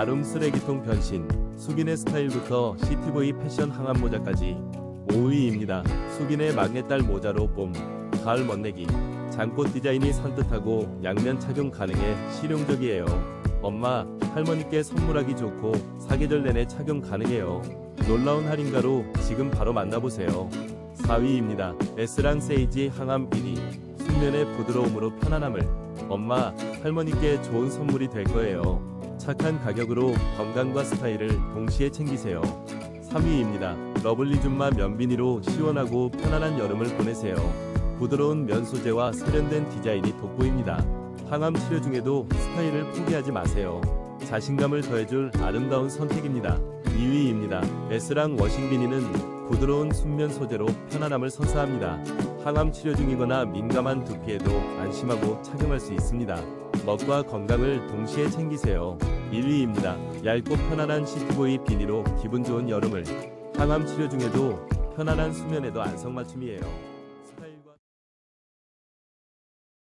가름 쓰레기통 변신, 숙인의 스타일부터 시티보이 패션 항암 모자까지 5위입니다. 숙인의 막내딸 모자로 봄, 가을 멋내기, 장꽃 디자인이 산뜻하고 양면 착용 가능해 실용적이에요. 엄마, 할머니께 선물하기 좋고 사계절 내내 착용 가능해요. 놀라운 할인가로 지금 바로 만나보세요. 4위입니다. 에스랑 세이지 항암 비니, 숙면의 부드러움으로 편안함을 엄마, 할머니께 좋은 선물이 될 거예요. 착한 가격으로 건강과 스타일을 동시에 챙기세요. 3위입니다. 러블리 줌마 면비니로 시원하고 편안한 여름을 보내세요. 부드러운 면 소재와 세련된 디자인이 돋보입니다. 항암 치료 중에도 스타일을 포기하지 마세요. 자신감을 더해줄 아름다운 선택입니다. 2위입니다. 에스랑 워싱 비니는 부드러운 순면 소재로 편안함을 선사합니다. 항암 치료 중이거나 민감한 두피에도 안심하고 착용할 수 있습니다. 멋과 건강을 동시에 챙기세요. 1위입니다. 얇고 편안한 시티보이 비니로 기분 좋은 여름을 항암 치료 중에도 편안한 수면에도 안성맞춤이에요.